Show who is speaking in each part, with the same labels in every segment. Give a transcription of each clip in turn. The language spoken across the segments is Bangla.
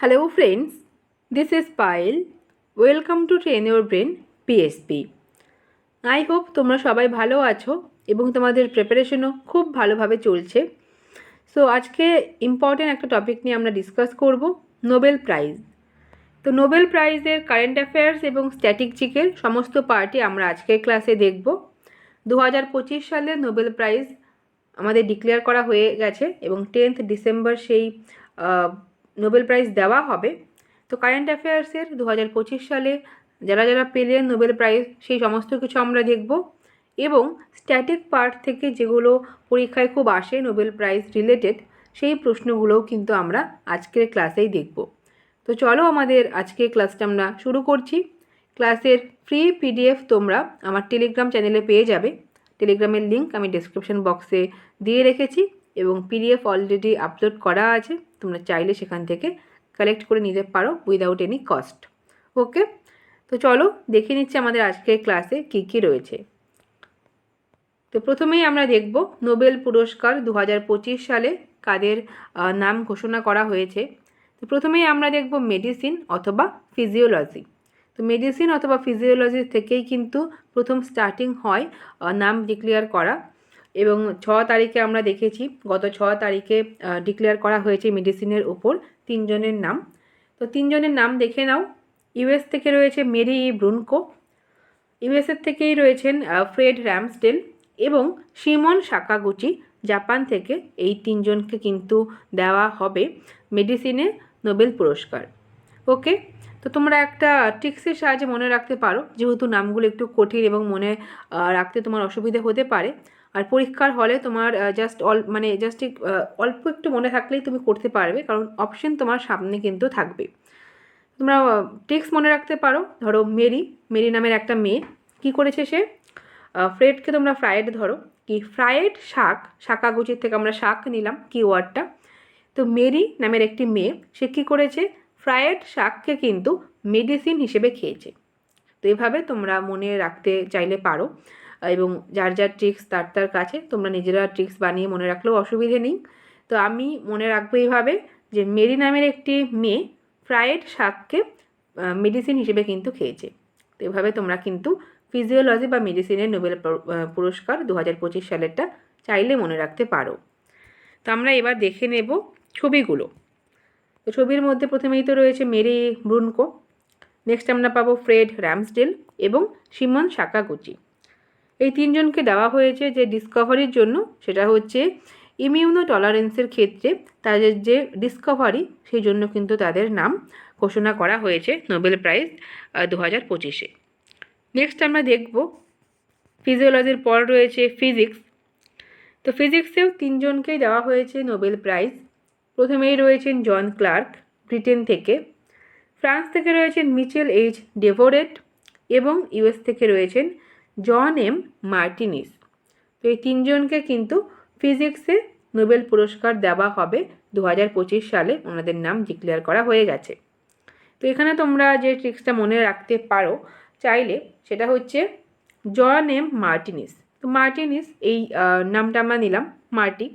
Speaker 1: Hello friends, this is Payal. Welcome to Train Your Brain PSP. I hope তোমরা সবাই ভালো আছো এবং তোমাদের প্রিপারেশনও খুব ভালোভাবে চলছে সো আজকে ইম্পর্টেন্ট একটা টপিক নিয়ে আমরা ডিসকাস করব নোবেল প্রাইজ তো নোবেল প্রাইজের কারেন্ট অ্যাফেয়ার্স এবং স্ট্যাটিক সমস্ত পার্টি আমরা আজকের ক্লাসে দেখব দু হাজার পঁচিশ সালে নোবেল প্রাইজ আমাদের ডিক্লেয়ার করা হয়ে গেছে এবং টেন্থ ডিসেম্বর সেই নোবেল প্রাইজ দেওয়া হবে। তো কারেন্ট অ্যাফেয়ার্সের দু হাজার পঁচিশ সালে যারা যারা পেলেন নোবেল প্রাইজ, সেই সমস্ত কিছু আমরা দেখব। এবং স্ট্যাটিক পার্ট থেকে যেগুলো পরীক্ষায় খুব আসে নোবেল প্রাইজ রিলেটেড সেই প্রশ্নগুলোও কিন্তু আমরা আজকের ক্লাসেই দেখব। তো চলো আমাদের আজকের ক্লাসটা আমরা শুরু করছি। ক্লাসের ফ্রি পিডিএফ তোমরা আমার টেলিগ্রাম চ্যানেলে পেয়ে যাবে। টেলিগ্রামের লিঙ্ক আমি ডিসক্রিপশন বক্সে দিয়ে রেখেছি এবং পিডিএফ অলরেডি আপলোড করা আছে। তোমরা চাইলে সেখান থেকে কালেক্ট করে নিতে পারো উইদাউট এনি কস্ট ওকে তো চলো দেখে নিচ্ছি আমাদের আজকের ক্লাসে কী কী রয়েছে। তো প্রথমেই আমরা দেখব নোবেল পুরস্কার দু হাজার পঁচিশ সালে কাদের নাম ঘোষণা করা হয়েছে। তো প্রথমেই আমরা দেখব মেডিসিন অথবা ফিজিওলজি তো মেডিসিন অথবা ফিজিওলজি থেকেই কিন্তু প্রথম স্টার্টিং হয় নাম ডিক্লেয়ার করা। এবং ছ তারিখে আমরা দেখেছি, গত ছ তারিখে ডিক্লেয়ার করা হয়েছে মেডিসিনের ওপর তিনজনের নাম। তো তিনজনের নাম দেখে নাও। ইউএস থেকে রয়েছে মেরি ই ব্রুনকো ইউএসএর থেকেই রয়েছেন ফ্রেড র্যামসডেল এবং সিমন সাকাগুচি। জাপান থেকে এই তিনজনকে কিন্তু দেওয়া হবে মেডিসিনে নোবেল পুরস্কার। ওকে? তো তোমরা একটা ট্রিক্সের সাহায্যে মনে রাখতে পারো, যেহেতু নামগুলো একটু কঠিন এবং মনে রাখতে তোমার অসুবিধে হতে পারে। আর পরীক্ষার হলে তোমার জাস্ট অল মানে জাস্ট অল্প একটু মনে থাকলেই তুমি করতে পারবে, কারণ অপশন তোমার সামনে কিন্তু থাকবে। তোমরা টেক্সট মনে রাখতে পারো, ধরো মেরি মেরি নামের একটা মেয়ে, কি করেছে সে? ফ্রেডকে তোমরা ফ্রায়েড ধরো, কি ফ্রায়েড শাক, শাকাগুচির থেকে আমরা শাক নিলাম, কি ওয়ার্ডটা তো মেরি নামের একটি মেয়ে, সে কী করেছে? ফ্রায়েড শাককে কিন্তু মেডিসিন হিসেবে খেয়েছে। তো এভাবে তোমরা মনে রাখতে চাইলে পারো। এবং যার যার ট্রিক্স তার তার কাছে, তোমরা নিজেরা ট্রিক্স বানিয়ে মনে রাখলেও অসুবিধে নেই। তো আমি মনে রাখব এইভাবে যে মেরি নামের একটি মেয়ে ফ্রায়েড শাককে মেডিসিন হিসেবে কিন্তু খেয়েছে। তো এভাবে তোমরা কিন্তু ফিজিওলজি বা মেডিসিনের নোবেল পুরস্কার দু হাজার পঁচিশ সালেরটা চাইলে মনে রাখতে পারো। তো আমরা এবার দেখে নেব ছবিগুলো। তো ছবির মধ্যে প্রথমেই তো রয়েছে মেরি ব্রুনকো, নেক্সট আমরা পাবো ফ্রেড র্যামসডেল এবং সিমন সাকাগুচি। এই তিনজনকে দেওয়া হয়েছে যে ডিসকভারির জন্য, সেটা হচ্ছে ইমিউনো টলারেন্সের ক্ষেত্রে তাদের যে ডিসকভারি সেই জন্য কিন্তু তাদের নাম ঘোষণা করা হয়েছে নোবেল প্রাইজ দু হাজার পঁচিশে। নেক্সট আমরা দেখব ফিজিওলজির পর রয়েছে ফিজিক্স তো ফিজিক্সেও তিনজনকেই দেওয়া হয়েছে নোবেল প্রাইজ প্রথমেই রয়েছেন জন ক্লার্ক, ব্রিটেন থেকে। ফ্রান্স থেকে রয়েছেন মিচেল এইচ ডেভোরেট এবং ইউএস থেকে রয়েছেন জন এম মার্টিনিস। তো এই তিনজনকে কিন্তু ফিজিক্সে নোবেল পুরস্কার দেওয়া হবে দু হাজার পঁচিশ সালে। ওনাদের নাম ডিক্লেয়ার করা হয়ে গেছে। তো এখানে তোমরা যে ট্রিক্সটা মনে রাখতে পারো চাইলে, সেটা হচ্ছে জন এম মার্টিনিস। তো মার্টিনিস, এই নামটা আমরা নিলাম মার্টি।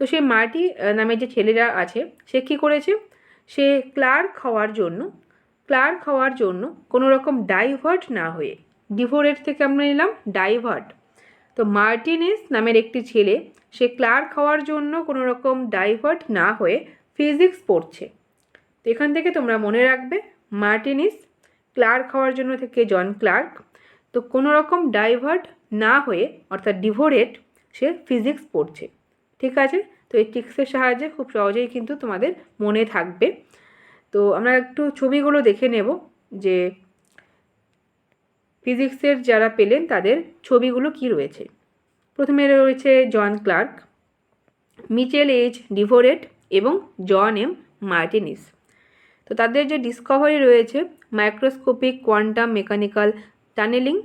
Speaker 1: তো সেই মার্টি নামের যে ছেলেরা আছে, সে কী করেছে? সে ক্লার্ক হওয়ার জন্য, ক্লার্ক হওয়ার জন্য কোনো রকম ডাইভার্ট না হয়ে ডিভোরেট থেকে আমরা নিলাম ডাইভার্ট তো মার্টিনিস নামের একটি ছেলে, সে ক্লার্ক হওয়ার জন্য কোনো রকম ডাইভার্ট না হয়ে ফিজিক্স পড়ছে। তো এখান থেকে তোমরা মনে রাখবে মার্টিনিস ক্লার্ক হওয়ার জন্য থেকে জন ক্লার্ক তো কোনো রকম ডাইভার্ট না হয়ে, অর্থাৎ ডিভোরেট সে ফিজিক্স পড়ছে। ঠিক আছে? তো এই টিক্সের সাহায্যে খুব সহজেই কিন্তু তোমাদের মনে থাকবে। তো আমরা একটু ছবিগুলো দেখে নেব যে ফিজিক্সের যারা পেলেন, তাদের ছবিগুলো কি রয়েছে? প্রথমে রয়েছে John Clarke, Michel H Devoret এবং জন এম মার্টিনিস। তো তাদের যে ডিসকভারি রয়েছে, মাইক্রোস্কোপিক, কোয়ান্টাম মেকানিক্যাল টানেলিং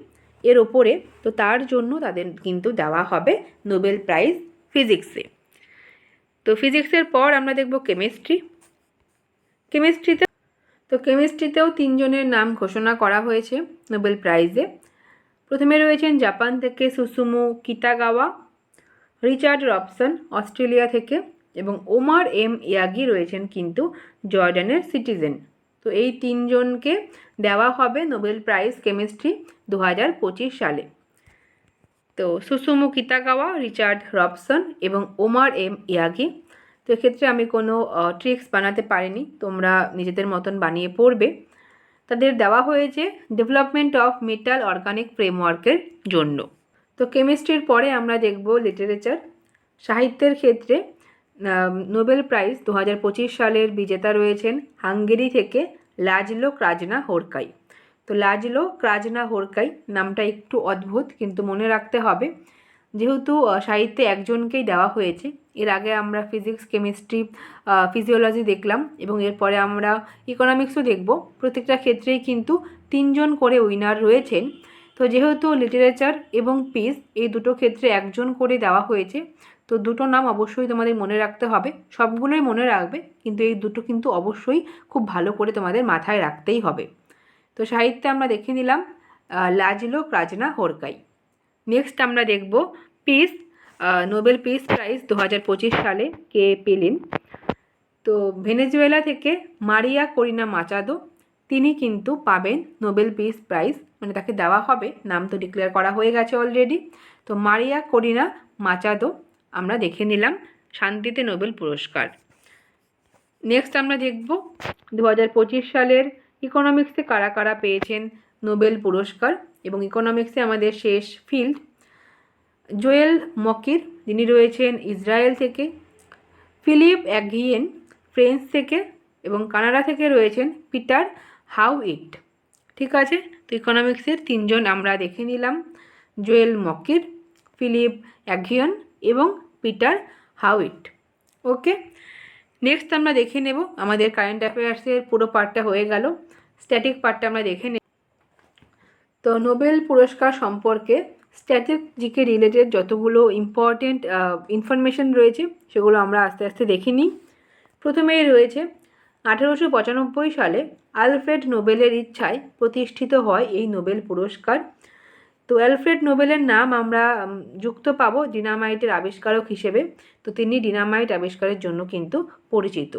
Speaker 1: এর ওপরে, তো তার জন্য তাদের কিন্তু দেওয়া হবে নোবেল প্রাইজ ফিজিক্সে। তো ফিজিক্সের পর আমরা দেখব কেমিস্ট্রি। কেমিস্ট্রিতে তো কেমিস্ট্রিতেও তিনজনের নাম ঘোষণা করা হয়েছে নোবেল প্রাইজে। প্রথমে রয়েছেন জাপান থেকে Susumu Kitagawa Richard Robson Australia থেকে এবং ওমার এম ইয়াগি রয়েছেন কিন্তু জর্ডানের সিটিজেন। তো এই তিনজনকে দেওয়া হবে নোবেল প্রাইজ কেমিস্ট্রি দু হাজার পঁচিশ সালে। তো সুসুমু কিতাগাওয়া রিচার্ড রবসন এবং ওমার এম ইয়াগি তো এক্ষেত্রে আমি কোনো ট্রিক্স বানাতে পারিনি। তোমরা নিজেদের মতন বানিয়ে পড়বে। তাদের দেওয়া হয়েছে ডেভেলপমেন্ট অফ মেটাল অর্গানিক ফ্রেমওয়ার্কের জন্য। তো কেমিস্ট্রির পরে আমরা দেখব লিটারেচার সাহিত্যের ক্ষেত্রে নোবেল প্রাইজ দু হাজার পঁচিশ সালের বিজেতা রয়েছেন হাঙ্গেরি থেকে লাজলো ক্রাজনা হোরকাই। তো লাজলো ক্রাজনা হোরকাই নামটা একটু অদ্ভুত, কিন্তু মনে রাখতে হবে। যেহেতু সাহিত্যে একজনকেই দেওয়া হয়েছে। এর আগে আমরা ফিজিক্স, কেমিস্ট্রি ফিজিওলজি দেখলাম এবং এরপরে আমরা ইকোনমিক্সও দেখব। প্রত্যেকটা ক্ষেত্রেই কিন্তু তিনজন করে উইনার রয়েছেন। তো যেহেতু লিটারেচার এবং পিস, এই দুটো ক্ষেত্রে একজন করে দেওয়া হয়েছে। তো দুটো নাম অবশ্যই তোমাদের মনে রাখতে হবে। সবগুলোই মনে রাখবে, কিন্তু এই দুটো কিন্তু অবশ্যই খুব ভালো করে তোমাদের মাথায় রাখতেই হবে। তো সাহিত্যে আমরা দেখে নিলাম লাজলো ক্রাজনা হোরকাই। নেক্সট আমরা দেখব পিস নোবেল পিস প্রাইজ দু হাজার পঁচিশ সালে কে পেলেন? তো ভেনেজুয়েলা থেকে মারিয়া করিনা মাচাদো, তিনি কিন্তু পাবেন নোবেল পিস প্রাইজ মানে তাকে দেওয়া হবে। নাম তো ডিক্লেয়ার করা হয়ে গেছে অলরেডি তো মারিয়া করিনা মাচাদো আমরা দেখে নিলাম শান্তিতে নোবেল পুরস্কার। নেক্সট আমরা দেখব দু হাজার পঁচিশ সালের ইকোনমিক্সে কারা কারা পেয়েছেন? নোবেল পুরস্কার এবং ইকোনমিক্সে আমাদের শেষ ফিল্ড জোয়েল মকির, যিনি রয়েছেন ইসরায়েল থেকে, ফিলিপ অ্যাগিয়েন, ফ্রেঞ্চ থেকে এবং কানাডা থেকে রয়েছেন পিটার হাউ ইট ঠিক আছে? তো ইকোনমিক্সের তিনজন আমরা দেখে নিলাম, জোয়েল মকির, ফিলিপ অ্যাগিয়ন এবং পিটার হাউইট। ওকে নেক্সট আমরা দেখে নেব, আমাদের কারেন্ট অ্যাফেয়ার্সের পুরো পার্টটা হয়ে গেল। স্ট্যাটিক পার্টটা আমরা দেখে নেব। তো নোবেল পুরস্কার সম্পর্কে স্ট্যাটিক জিকে রিলেটেড যতগুলো ইম্পর্টেন্ট ইনফরমেশন রয়েছে, সেগুলো আমরা আস্তে আস্তে দেখে নিই। প্রথমেই রয়েছে, আঠেরোশো পঁচানব্বই সালে আলফ্রেড নোবেলের ইচ্ছায় প্রতিষ্ঠিত হয় এই নোবেল পুরস্কার। তো অ্যালফ্রেড নোবেলের নাম আমরা যুক্ত পাবো ডিনামাইটের আবিষ্কারক হিসেবে। তো তিনি ডিনামাইট আবিষ্কারের জন্য কিন্তু পরিচিত।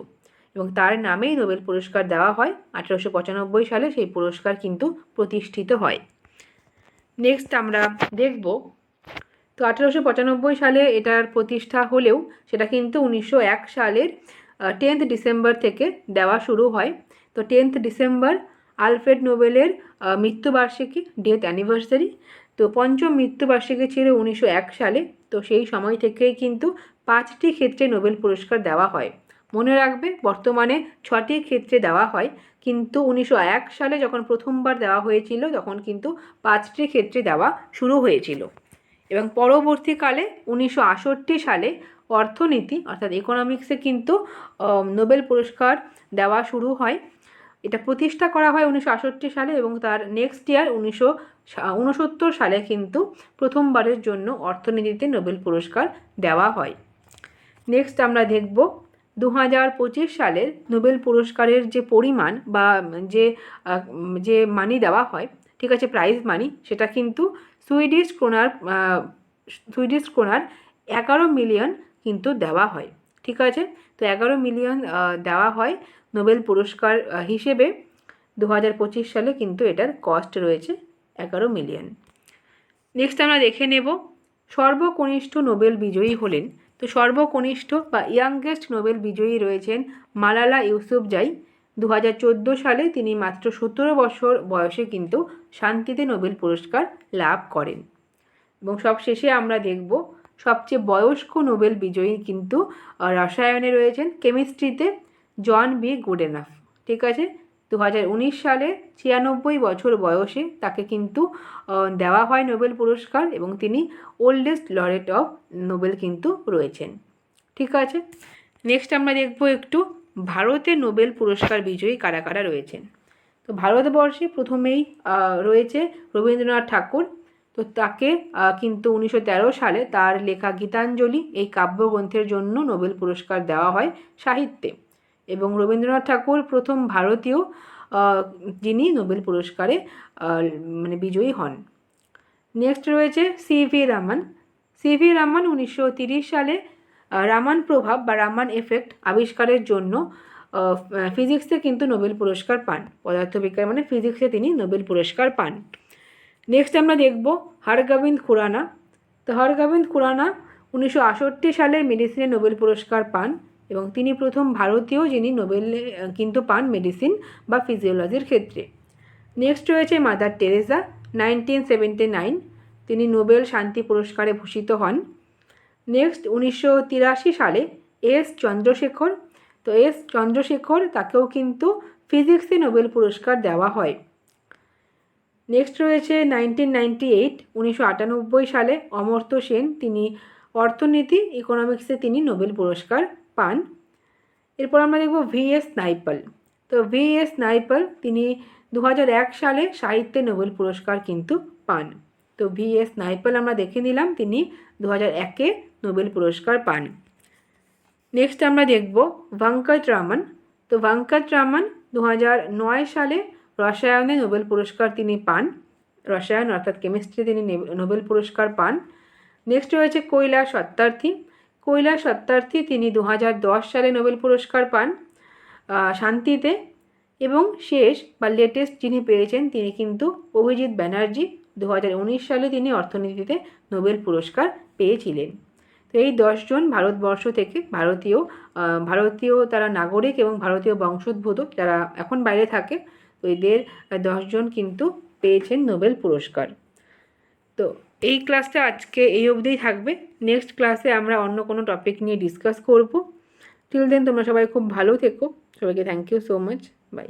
Speaker 1: এবং তার নামেই নোবেল পুরস্কার দেওয়া হয়। আঠেরোশো পঁচানব্বই সালে সেই পুরস্কার কিন্তু প্রতিষ্ঠিত হয়। নেক্সট আমরা দেখব। তো আঠেরোশো পঁচানব্বই সালে এটার প্রতিষ্ঠা হলেও সেটা কিন্তু উনিশশো এক সালের টেন্থ ডিসেম্বর থেকে দেওয়া শুরু হয়। তো টেন্থ ডিসেম্বর আলফ্রেড নোবেলের মৃত্যুবার্ষিকী ডেথ অ্যানিভার্সারি তো পঞ্চম মৃত্যুবার্ষিকী ছিল উনিশশো এক সালে। তো সেই সময় থেকেই কিন্তু পাঁচটি ক্ষেত্রে নোবেল পুরস্কার দেওয়া হয়। মনে রাখবে, বর্তমানে ছটি ক্ষেত্রে দেওয়া হয়। কিন্তু উনিশশো এক সালে যখন প্রথমবার দেওয়া হয়েছিল, তখন কিন্তু পাঁচটি ক্ষেত্রে দেওয়া শুরু হয়েছিল। এবং পরবর্তীকালে উনিশশো সালে অর্থনীতি, অর্থাৎ ইকোনমিক্সে কিন্তু নোবেল পুরস্কার দেওয়া শুরু হয়। এটা প্রতিষ্ঠা করা হয় উনিশশো সালে এবং তার নেক্সট ইয়ার উনিশশো উনসত্তর সালে কিন্তু প্রথমবারের জন্য অর্থনীতিতে নোবেল পুরস্কার দেওয়া হয়। নেক্সট আমরা দেখব দু হাজার পঁচিশ সালের নোবেল পুরস্কারের যে পরিমাণ বা যে যে মানি দেওয়া হয়, ঠিক আছে প্রাইজ মানি সেটা কিন্তু সুইডিশ ক্রোনার সুইডিশ ক্রোনার এগারো মিলিয়ন কিন্তু দেওয়া হয়, ঠিক আছে? তো এগারো মিলিয়ন দেওয়া হয় নোবেল পুরস্কার হিসেবে। দু হাজার পঁচিশ সালে কিন্তু এটার কস্ট রয়েছে এগারো মিলিয়ন নেক্সট আমরা দেখে নেব। সর্বকনিষ্ঠ নোবেল বিজয়ী হলেন তো সর্বকনিষ্ঠ বা ইয়াংগেস্ট নোবেল বিজয়ী রয়েছেন মালালা ইউসুফজাই দু হাজার চোদ্দ সালে তিনি মাত্র সতেরো বছর বয়সে কিন্তু শান্তিতে নোবেল পুরস্কার লাভ করেন। এবং সব শেষে আমরা দেখব সবচেয়ে বয়স্ক নোবেল বিজয়ী কিন্তু রসায়নে রয়েছেন কেমিস্ট্রিতে জন বি গুডেনাফ। ঠিক আছে? দু হাজার উনিশ সালে ছিয়ানব্বই বছর বয়সে তাকে কিন্তু দেওয়া হয় নোবেল পুরস্কার এবং তিনি ওল্ডেস্ট লরেট অফ নোবেল কিন্তু রয়েছেন। ঠিক আছে? নেক্সট আমরা দেখব একটু ভারতে নোবেল পুরস্কার বিজয়ী কারা কারা রয়েছেন। তো ভারতবর্ষে প্রথমেই রয়েছে রবীন্দ্রনাথ ঠাকুর। তো তাকে কিন্তু উনিশশো তেরো সালে তার লেখা গীতাঞ্জলি এই কাব্যগ্রন্থের জন্য নোবেল পুরস্কার দেওয়া হয় সাহিত্যে। এবং রবীন্দ্রনাথ ঠাকুর প্রথম ভারতীয় যিনি নোবেল পুরস্কারে মানে বিজয়ী হন। নেক্সট রয়েছে C V Raman C V Raman উনিশশো সালে রামান প্রভাব বা রামান এফেক্ট আবিষ্কারের জন্য ফিজিক্সে কিন্তু নোবেল পুরস্কার পান। পদার্থবিজ্ঞান মানে ফিজিক্সে তিনি নোবেল পুরস্কার পান। নেক্সট আমরা দেখব হরগোবিন্দ খুরানা। তো হরগোবিন্দ খুরানা উনিশশো সালে মেডিসিনে নোবেল পুরস্কার পান। এবং তিনি প্রথম ভারতীয় যিনি নোবেল কিন্তু পান মেডিসিন বা ফিজিওলজির ক্ষেত্রে। নেক্সট রয়েছে Mother Teresa, nineteen seventy nine, তিনি নোবেল শান্তি পুরস্কারে ভূষিত হন। নেক্সট, উনিশশো তিরাশি সালে এস চন্দ্রশেখর, তো এস চন্দ্রশেখর তাকেও কিন্তু ফিজিক্সে নোবেল পুরস্কার দেওয়া হয়। নেক্সট রয়েছে নাইনটিন নাইনটি এইট, উনিশশো আটানব্বই সালে অমর্ত্য সেন, তিনি অর্থনীতি, ইকোনমিক্সে তিনি নোবেল পুরস্কার পান। এরপর আমরা দেখব ভি এস নাইপাল। তো ভি এস নাইপল তিনি দু সালে সাহিত্যে নোবেল পুরস্কার কিন্তু পান। তো ভি এস নাইপল আমরা দেখে নিলাম তিনি দু হাজার একে নোবেল পুরস্কার পান। নেক্সট আমরা দেখব ভঙ্কট রামন। তো ভঙ্কট রামন দু নয় সালে রসায়নে নোবেল পুরস্কার তিনি পান। রসায়ন অর্থাৎ কেমিস্ট্রি তিনি নোবেল পুরস্কার পান। নেক্সট রয়েছে কৈলাস সত্যার্থী কৈলাস সত্যার্থী তিনি দু হাজার দশ সালে নোবেল পুরস্কার পান শান্তিতে এবং শেষ বা লেটেস্ট যিনি পেয়েছেন তিনি কিন্তু অভিজিৎ ব্যানার্জি। দু হাজার উনিশ সালে তিনি অর্থনীতিতে নোবেল পুরস্কার পেয়েছিলেন। তো এই দশজন ভারতবর্ষ থেকে ভারতীয় ভারতীয় তারা নাগরিক এবং ভারতীয় বংশোদ্ভূত যারা এখন বাইরে থাকে, তো এদের দশজন কিন্তু পেয়েছেন নোবেল পুরস্কার। তো এই ক্লাসটা আজকে এই অবধিই থাকবে। নেক্সট ক্লাসে আমরা অন্য কোনো টপিক নিয়ে ডিসকাস করব। টিল দেন তোমরা সবাই খুব ভালো থেকো। সবাইকে thank you so much bye